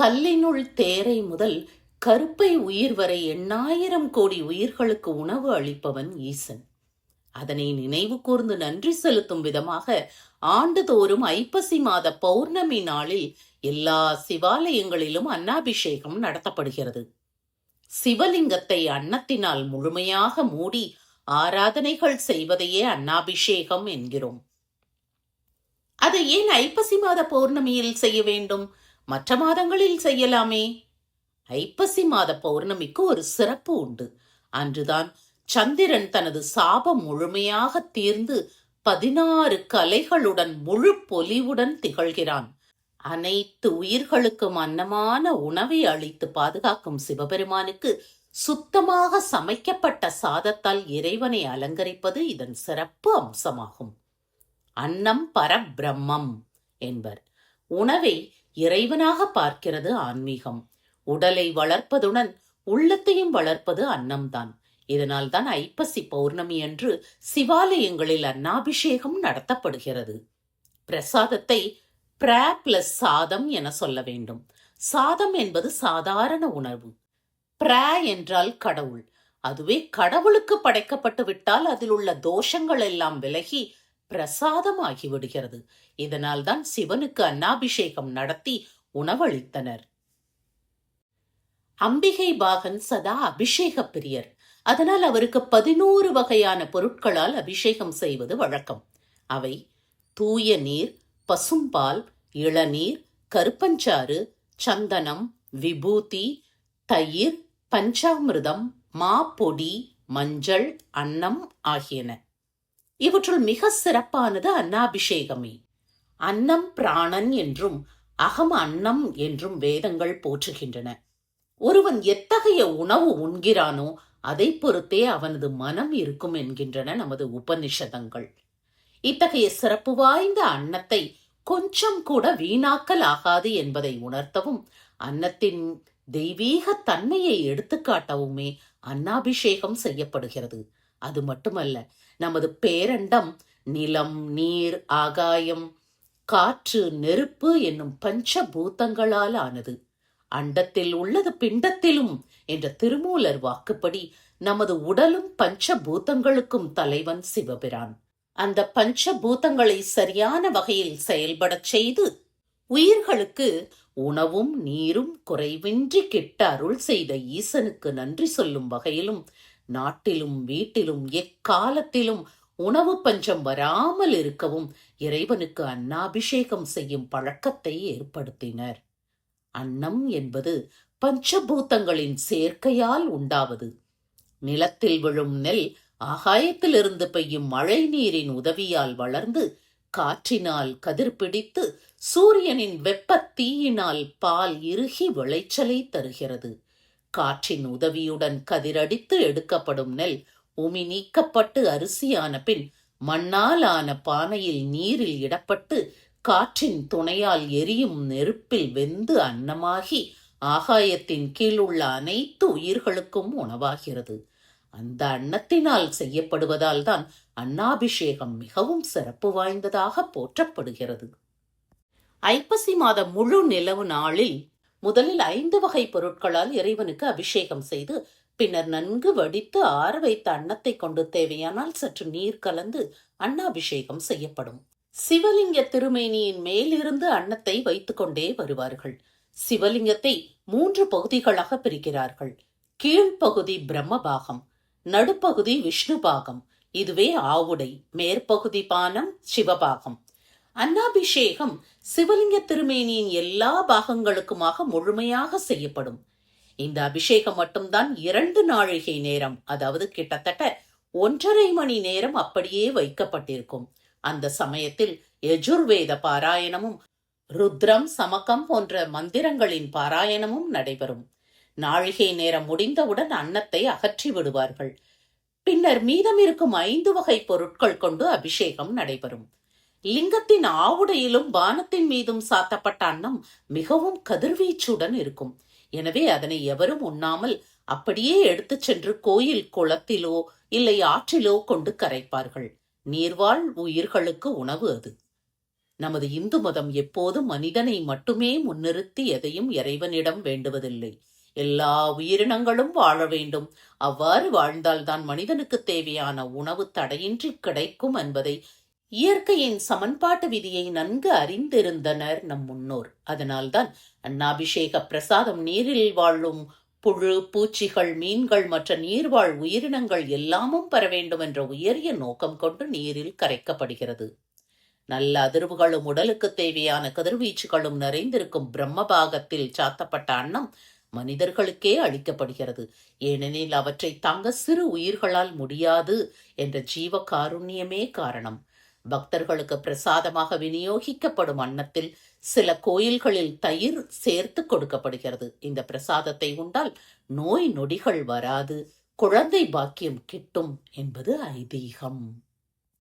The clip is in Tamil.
கல்லினுள் தேரை முதல் கருப்பை உயிர் வரை எண்ணாயிரம் கோடி உயிர்களுக்கு உணவு அளிப்பவன் ஈசன். அதனை நினைவு கூர்ந்து நன்றி செலுத்தும் விதமாக ஆண்டுதோறும் ஐப்பசி மாத பௌர்ணமி நாளில் எல்லா சிவாலயங்களிலும் அன்னாபிஷேகம் நடத்தப்படுகிறது. சிவலிங்கத்தை அன்னத்தினால் முழுமையாக மூடி ஆராதனைகள் செய்வதையே அன்னாபிஷேகம் என்கிறோம். அதை ஏன் ஐப்பசி மாத பௌர்ணமியில் செய்ய வேண்டும்? மற்ற மாதங்களில் செய்யலாமே. ஐப்பசி மாத பௌர்ணமிக்கு ஒரு சிறப்பு உண்டு. அன்றுதான் சந்திரன் தனது சாபம் முழுமையாக தீர்ந்து பதினாறு கலைகளுடன் முழு பொலிவுடன் திகழ்கிறான். அனைத்து உயிர்களுக்கும் அன்னமான உணவை அளித்து பாதுகாக்கும் சிவபெருமானுக்கு சுத்தமாக சமைக்கப்பட்ட சாதத்தால் இறைவனை அலங்கரிப்பது இதன் சிறப்பு அம்சமாகும். அன்னம் பரபிரம்மம் என்பர். உணவை இறைவனாக பார்க்கிறது ஆன்மீகம். உடலை வளர்ப்பதுடன் உள்ளத்தையும் வளர்ப்பது அன்னம்தான். இதனால்தான் ஐப்பசி பௌர்ணமி அன்று சிவாலயங்களில் அன்னாபிஷேகம் நடத்தப்படுகிறது. பிரசாதத்தை பிரா பிளஸ் சாதம் என சொல்ல வேண்டும். சாதம் என்பது சாதாரண உணர்வு பிரா என்றால் கடவுள். அதுவே கடவுளுக்கு படைக்கப்பட்டு விட்டால் அதில் உள்ள தோஷங்கள் எல்லாம் விலகி பிரசாதமாகிவிடுகிறது. இதனால்தான் சிவனுக்கு அன்னாபிஷேகம் நடத்தி உணவளித்தனர். அம்பிகை பாகன் சதா அபிஷேக பிரியர். அதனால் அவருக்கு பதினோரு வகையான பொருட்களால் அபிஷேகம் செய்வது வழக்கம். அவை தூய நீர் பசும்பால் இளநீர் கருப்பஞ்சாறு சந்தனம் விபூதி தயிர் பஞ்சாமிர்தம் மாப்பொடி மஞ்சள் அன்னம் ஆகியன. இவற்றுள் மிக சிறப்பானது அன்னாபிஷேகமே. அன்னம் பிராணன் என்றும் அகம் அன்னம் என்றும் வேதங்கள் போற்றுகின்றன. ஒருவன் எத்தகைய உணவு உண்கிறானோ அதை பொறுத்தே அவனது மனம் இருக்கும் என்கின்றன நமது உபனிஷதங்கள். இத்தகைய சிறப்பு வாய்ந்த அன்னத்தை கொஞ்சம் கூட வீணாக்கல் ஆகாது என்பதை உணர்த்தவும் அன்னத்தின் தெய்வீக தன்மையை எடுத்துக்காட்டவுமே அன்னாபிஷேகம் செய்யப்படுகிறது. அது மட்டுமல்ல நமது பேரண்டம் நிலம் நீர் ஆகாயம் காற்று நெருப்பு என்னும் பஞ்சபூதங்களால் ஆனது. அண்டத்தில் உள்ளது பிண்டத்திலும் என்ற திருமூலர் வாக்குப்படி நமது உடலும் பஞ்சபூதங்களுக்கும் தலைவன் சிவபிரான். அந்த பஞ்சபூதங்களை சரியான வகையில் செயல்படச் செய்து உயிர்களுக்கு உணவும் நீரும் குறைவின்றி கிட்ட அருள் செய்த ஈசனுக்கு நன்றி சொல்லும் வகையிலும் நாட்டிலும் வீட்டிலும் எக்காலத்திலும் உணவு பஞ்சம் வராமல் இருக்கவும் இறைவனுக்கு அன்னாபிஷேகம் செய்யும் பழக்கத்தை ஏற்படுத்தினர். அன்னம் என்பது பஞ்சபூதங்களின் சேர்க்கையால் உண்டாவது. நிலத்தில் விழும் நெல் ஆகாயத்திலிருந்து பெய்யும் மழை நீரின் உதவியால் வளர்ந்து காற்றினால் கதிர் பிடித்து சூரியனின் வெப்பத் தீயினால் பால் இறுகி விளைச்சலை தருகிறது. காற்றின் உதவியுடன் கதிரடித்து எடுக்கப்படும் நெல் உமி நீக்கப்பட்டு அரிசியான பின் மண்ணால் ஆன பானையில் நீரில் இடப்பட்டு காற்றின் துணையால் எரியும் நெருப்பில் வெந்து அன்னமாகி ஆகாயத்தின் கீழ் உள்ள அனைத்து உயிர்களுக்கும் உணவாகிறது. அந்த அன்னத்தினால் செய்யப்படுவதால் தான் அன்னாபிஷேகம் மிகவும் சிறப்பு வாய்ந்ததாக போற்றப்படுகிறது. ஐப்பசி மாத முழு நிலவு நாளில் முதலில் ஐந்து வகை பொருட்களால் இறைவனுக்கு அபிஷேகம் செய்து பின்னர் நன்கு வடித்து ஆற வைத்த அன்னத்தை கொண்டு தேவையானால் சற்று நீர் கலந்து அன்னாபிஷேகம் செய்யப்படும். சிவலிங்க திருமேனியின் மேலிருந்து அன்னத்தை வைத்துக்கொண்டே வருவார்கள். சிவலிங்கத்தை மூன்று பகுதிகளாக பிரிக்கிறார்கள். கீழ்ப்பகுதி பிரம்மபாகம் நடுப்பகுதி விஷ்ணு பாகம் இதுவே ஆவுடை மேற்பகுதி பானம் சிவபாகம். அன்னாபிஷேகம் சிவலிங்க திருமேனியின் எல்லா பாகங்களுக்குமாக முழுமையாக செய்யப்படும். இந்த அபிஷேகம் மட்டும்தான் இரண்டு நாழிகை நேரம் அதாவது கிட்டத்தட்ட ஒன்றரை மணி நேரம் அப்படியே வைக்கப்பட்டிருக்கும். அந்த சமயத்தில் யஜுர்வேத பாராயணமும் ருத்ரம் சமக்கம் போன்ற மந்திரங்களின் பாராயணமும் நடைபெறும். நாழிகை நேரம் முடிந்தவுடன் அன்னத்தை அகற்றி விடுவார்கள். பின்னர் மீதமிருக்கும் ஐந்து வகை பொருட்கள் கொண்டு அபிஷேகம் நடைபெறும். லிங்கத்தின் ஆவுடையிலும் பானத்தின் மீதும் சாத்தப்பட்ட அன்னம் மிகவும் கதிர்வீச்சுடன் இருக்கும். எனவே அதனை எவரும் உண்ணாமல் அப்படியே எடுத்துச் சென்று கோயில் குளத்திலோ இல்லை ஆற்றிலோ கொண்டு கரைப்பார்கள். நீர்வாழ் உயிர்களுக்கு உணவு அது. நமது இந்து மதம் எப்போதும் மனிதனை மட்டுமே முன்னிறுத்தி எதையும் இறைவனிடம் வேண்டுவதில்லை. எல்லா உயிரினங்களும் வாழ வேண்டும். அவ்வாறு வாழ்ந்தால்தான் மனிதனுக்கு தேவையான உணவு தடையின்றி கிடைக்கும் என்பதை இயற்கையின் சமன்பாட்டு விதியை நன்கு அறிந்திருந்தனர் நம் முன்னோர். அதனால்தான் அன்னாபிஷேக பிரசாதம் நீரில் வாழும் புழு பூச்சிகள் மீன்கள் மற்ற நீர்வாழ் உயிரினங்கள் எல்லாமும் பெற வேண்டும் என்ற உயரிய நோக்கம் கொண்டு நீரில் கரைக்கப்படுகிறது. நல்ல அதிர்வுகளும் உடலுக்கு தேவையான கதிர்வீச்சுகளும் நிறைந்திருக்கும் பிரம்மபாகத்தில் சாத்தப்பட்ட அன்னம் மனிதர்களுக்கே அளிக்கப்படுகிறது. ஏனெனில் அவற்றை தாங்க சிறு உயிர்களால் முடியாது என்ற ஜீவ காருண்யமே காரணம். பக்தர்களுக்கு பிரசாதமாக விநியோகிக்கப்படும் அன்னத்தில் சில கோயில்களில் தயிர் சேர்த்து கொடுக்கப்படுகிறது. இந்த பிரசாதத்தை உண்டால் நோய் நொடிகள் வராது குழந்தை பாக்கியம் கிட்டும் என்பது ஐதீகம்.